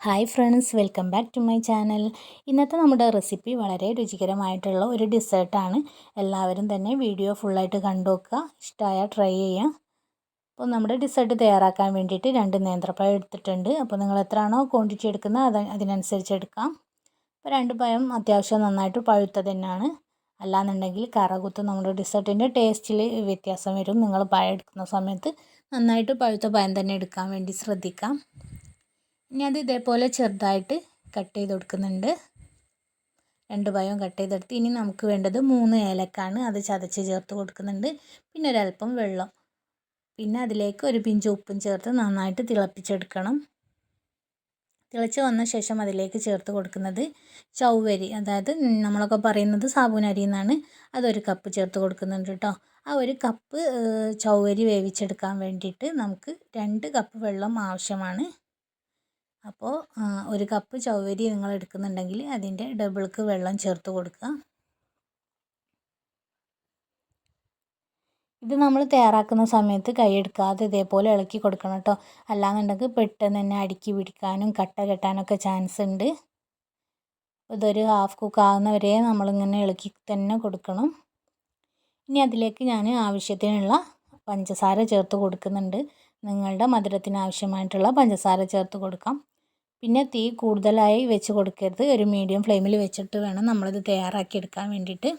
Hi friends welcome back to my channel ഇന്നത്തെ നമ്മുടെ recipe വളരെ രുചികരമായിട്ടുള്ള ഒരു ഡിസേർട്ടാണ് എല്ലാവരും തന്നെ വീഡിയോ ഫുള്ളായിട്ട് കണ്ടു നോക്കുക ഇഷ്ടമായ ട്രൈ ചെയ്യുക. അപ്പോൾ നമ്മുടെ ഡിസേർട്ട് തയ്യാറാക്കാൻ വേണ്ടിയിട്ട് രണ്ട് നേന്ത്രപ്പഴം എടുത്തിട്ടുണ്ട്. അപ്പോൾ നിങ്ങൾ എത്രയാണോ ക്വാണ്ടിറ്റി എടുക്കുന്നത് അത് അതിനനുസരിച്ച് എടുക്കാം. അപ്പോൾ രണ്ട് പഴം അത്യാവശ്യം നന്നായിട്ട് പഴുത്തത് തന്നെയാണ്. അല്ലാന്നുണ്ടെങ്കിൽ കറകുത്ത് നമ്മുടെ ഡിസേർട്ടിന്റെ ടേസ്റ്റിൽ വ്യത്യാസം വരും. നിങ്ങൾ പഴം എടുക്കുന്ന സമയത്ത് നന്നായിട്ട് പഴുത്ത പഴം തന്നെ എടുക്കാൻ വേണ്ടി ശ്രദ്ധിക്കാം. ഇനി അത് ഇതേപോലെ ചെറുതായിട്ട് കട്ട് ചെയ്ത് കൊടുക്കുന്നുണ്ട്. രണ്ട് പഴവും കട്ട് ചെയ്തെടുത്ത് ഇനി നമുക്ക് വേണ്ടത് മൂന്ന് ഏലക്കാണ് അത് ചതച്ച് ചേർത്ത് കൊടുക്കുന്നുണ്ട്. പിന്നെ ഒരല്പം വെള്ളം. പിന്നെ അതിലേക്ക് ഒരു പിഞ്ച് ഉപ്പും ചേർത്ത് നന്നായിട്ട് തിളപ്പിച്ചെടുക്കണം. തിളച്ച് വന്ന ശേഷം അതിലേക്ക് ചേർത്ത് കൊടുക്കുന്നത് ചൗവരി അതായത് നമ്മളൊക്കെ പറയുന്നത് സാബൂനരി എന്നാണ്. അതൊരു കപ്പ് ചേർത്ത് കൊടുക്കുന്നുണ്ട് കേട്ടോ ആ ഒരു കപ്പ് ചൗവരി വേവിച്ചെടുക്കാൻ വേണ്ടിയിട്ട് നമുക്ക് രണ്ട് കപ്പ് വെള്ളം ആവശ്യമാണ്. അപ്പോൾ ഒരു കപ്പ് ചൗവരി നിങ്ങൾ എടുക്കുന്നുണ്ടെങ്കിൽ അതിന്റെ ഡബിൾക്ക് വെള്ളം ചേർത്ത് കൊടുക്കുക. ഇത് നമ്മൾ തയ്യാറാക്കുന്ന സമയത്ത് കൈയെടുക്കാതെ ഇതേപോലെ ഇളക്കി കൊടുക്കണം കേട്ടോ. അല്ലാന്നുണ്ടെങ്കിൽ പെട്ടെന്ന് തന്നെ അടുക്കി പിടിക്കാനും കട്ട കെട്ടാനൊക്കെ ചാൻസ് ഉണ്ട്. ഇതൊരു ഹാഫ് കുക്ക് ആകുന്നവരെ നമ്മളിങ്ങനെ ഇളക്കി തന്നെ കൊടുക്കണം. ഇനി അതിലേക്ക് ഞാൻ ആവശ്യത്തിനുള്ള പഞ്ചസാര ചേർത്ത് കൊടുക്കുന്നുണ്ട്. നിങ്ങളുടെ മധുരത്തിന് ആവശ്യമായിട്ടുള്ള പഞ്ചസാര ചേർത്ത് കൊടുക്കാം. പിന്നെ തീ കൂടുതലായി വെച്ച് കൊടുക്കരുത്. ഒരു മീഡിയം ഫ്ലെയിമിൽ വെച്ചിട്ട് വേണം നമ്മളിത് തയ്യാറാക്കി എടുക്കാൻ വേണ്ടിയിട്ട്.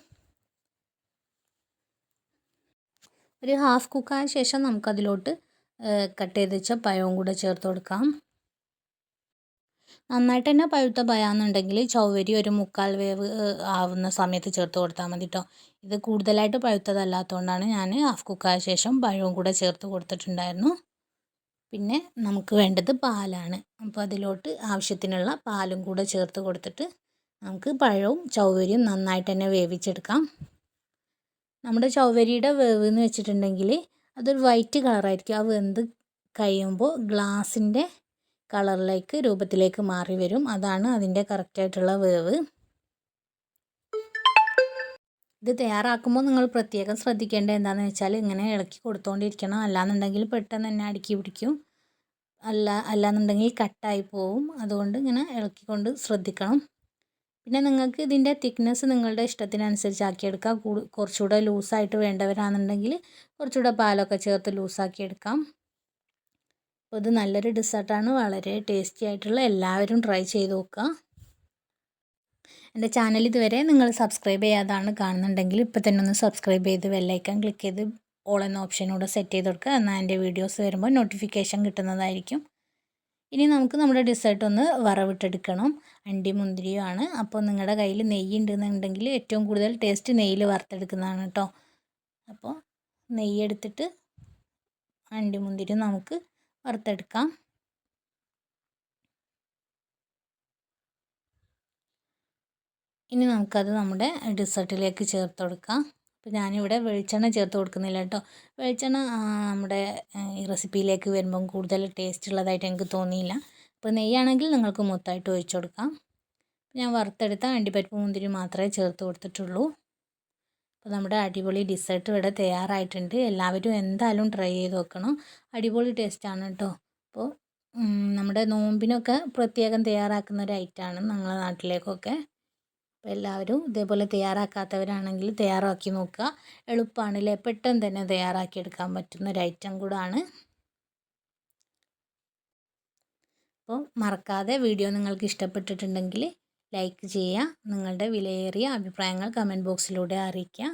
ഒരു ഹാഫ് കുക്കായ ശേഷം നമുക്കതിലോട്ട് കട്ട് ചെയ്ത് വെച്ച പഴവും കൂടെ ചേർത്ത് കൊടുക്കാം. നന്നായിട്ട് തന്നെ പഴുത്ത പഴമാണെന്നുണ്ടെങ്കിൽ ചൗവരി ഒരു മുക്കാൽ വേവ് ആവുന്ന സമയത്ത് ചേർത്ത് കൊടുത്താൽ മതി കേട്ടോ ഇത് കൂടുതലായിട്ട് പഴുത്തതല്ലാത്തതുകൊണ്ടാണ് ഞാൻ ഹാഫ് കുക്കായ ശേഷം പഴവും കൂടെ ചേർത്ത് കൊടുത്തിട്ടുണ്ടായിരുന്നു. പിന്നെ നമുക്ക് വേണ്ടത് പാലാണ്. അപ്പോൾ അതിലോട്ട് ആവശ്യത്തിനുള്ള പാലും കൂടെ ചേർത്ത് കൊടുത്തിട്ട് നമുക്ക് പഴവും ചൗവരിയും നന്നായിട്ട് തന്നെ വേവിച്ചെടുക്കാം. നമ്മുടെ ചൗവരിയുടെ വേവ് എന്ന് വെച്ചിട്ടുണ്ടെങ്കിൽ അതൊരു വൈറ്റ് കളറായിരിക്കും ആ വെന്ത് കഴിയുമ്പോൾ ഗ്ലാസിന്റെ കളറിലേക്ക് രൂപത്തിലേക്ക് മാറി വരും. അതാണ് അതിന്റെ കറക്റ്റായിട്ടുള്ള വേവ്. ഇത് തയ്യാറാക്കുമ്പോൾ നിങ്ങൾ പ്രത്യേകം ശ്രദ്ധിക്കേണ്ടത് എന്താണെന്ന് വെച്ചാൽ ഇങ്ങനെ ഇളക്കി കൊടുത്തുകൊണ്ടിരിക്കണം അല്ലാന്നുണ്ടെങ്കിൽ പെട്ടെന്ന് തന്നെ അടുക്കി പിടിക്കും. അല്ല അല്ലാന്നുണ്ടെങ്കിൽ കട്ടായി പോവും. അതുകൊണ്ട് ഇങ്ങനെ ഇളക്കിക്കൊണ്ട് ശ്രദ്ധിക്കണം. പിന്നെ നിങ്ങൾക്ക് ഇതിന്റെ തിക്നെസ് നിങ്ങളുടെ ഇഷ്ടത്തിനനുസരിച്ച് ആക്കിയെടുക്കാം കുറച്ചുകൂടെ ലൂസായിട്ട് വേണ്ടവരാണെന്നുണ്ടെങ്കിൽ കുറച്ചുകൂടെ പാലൊക്കെ ചേർത്ത് ലൂസാക്കി എടുക്കാം അപ്പോൾ ഇത് നല്ലൊരു ഡെസേർട്ടാണ്. വളരെ ടേസ്റ്റി ആയിട്ടുള്ള എല്ലാവരും ട്രൈ ചെയ്ത് നോക്കുക. എന്റെ ചാനൽ ഇതുവരെ നിങ്ങൾ സബ്സ്ക്രൈബ് ചെയ്യാതാണ് കാണുന്നുണ്ടെങ്കിൽ ഇപ്പോൾ തന്നെ ഒന്ന് സബ്സ്ക്രൈബ് ചെയ്ത് ബെല്ലൈക്കൺ ക്ലിക്ക് ചെയ്ത് ഓൾ എന്ന ഓപ്ഷനൂടെ സെറ്റ് ചെയ്ത് കൊടുക്കുക. എന്നാൽ എന്റെ വീഡിയോസ് വരുമ്പോൾ നോട്ടിഫിക്കേഷൻ കിട്ടുന്നതായിരിക്കും. ഇനി നമുക്ക് നമ്മുടെ ഡിസേർട്ട് ഒന്ന് വറവിട്ടെടുക്കണം. അണ്ടി മുന്തിരിയുമാണ്. അപ്പോൾ നിങ്ങളുടെ കയ്യിൽ നെയ്യ് ഉണ്ടെന്നുണ്ടെങ്കിൽ ഏറ്റവും കൂടുതൽ ടേസ്റ്റ് നെയ്യിൽ വറുത്തെടുക്കുന്നതാണ് കേട്ടോ. അപ്പോൾ നെയ്യ് എടുത്തിട്ട് അണ്ടി മുന്തിരി നമുക്ക് വറുത്തെടുക്കാം. ഇനി നമുക്കത് നമ്മുടെ ഡിസേർട്ടിലേക്ക് ചേർത്ത് കൊടുക്കാം. അപ്പോൾ ഞാനിവിടെ വെളിച്ചെണ്ണ ചേർത്ത് കൊടുക്കുന്നില്ല കേട്ടോ. വെളിച്ചെണ്ണ നമ്മുടെ ഈ റെസിപ്പിയിലേക്ക് വരുമ്പം കൂടുതൽ ടേസ്റ്റ് ഉള്ളതായിട്ട് എനിക്ക് തോന്നിയില്ല. അപ്പോൾ നെയ്യാണെങ്കിൽ നിങ്ങൾക്ക് മൊത്തമായിട്ട് ഒഴിച്ചു കൊടുക്കാം. ഞാൻ വറുത്തെടുത്ത അണ്ടിപ്പരിപ്പ് മുന്തിരി മാത്രമേ ചേർത്ത് കൊടുത്തിട്ടുള്ളൂ. അപ്പോൾ നമ്മുടെ അടിപൊളി ഡിസേർട്ട് ഇവിടെ തയ്യാറായിട്ടുണ്ട്. എല്ലാവരും എന്തായാലും ട്രൈ ചെയ്ത് നോക്കണം. അടിപൊളി ടേസ്റ്റാണ് കേട്ടോ. അപ്പോൾ നമ്മുടെ നോമ്പിനൊക്കെ പ്രത്യേകം തയ്യാറാക്കുന്ന ഒരു ഐറ്റമാണ് ഞങ്ങളുടെ നാട്ടിലേക്കൊക്കെ. അപ്പോൾ എല്ലാവരും ഇതേപോലെ തയ്യാറാക്കാത്തവരാണെങ്കിൽ തയ്യാറാക്കി നോക്കുക. എളുപ്പമാണല്ലേ പെട്ടെന്ന് തന്നെ തയ്യാറാക്കിയെടുക്കാൻ പറ്റുന്ന ഒരു ഐറ്റം കൂടാണ്. അപ്പോൾ മറക്കാതെ വീഡിയോ നിങ്ങൾക്ക് ഇഷ്ടപ്പെട്ടിട്ടുണ്ടെങ്കിൽ ലൈക്ക് ചെയ്യുക. നിങ്ങളുടെ വിലയേറിയ അഭിപ്രായങ്ങൾ കമന്റ് ബോക്സിലൂടെ അറിയിക്കുക.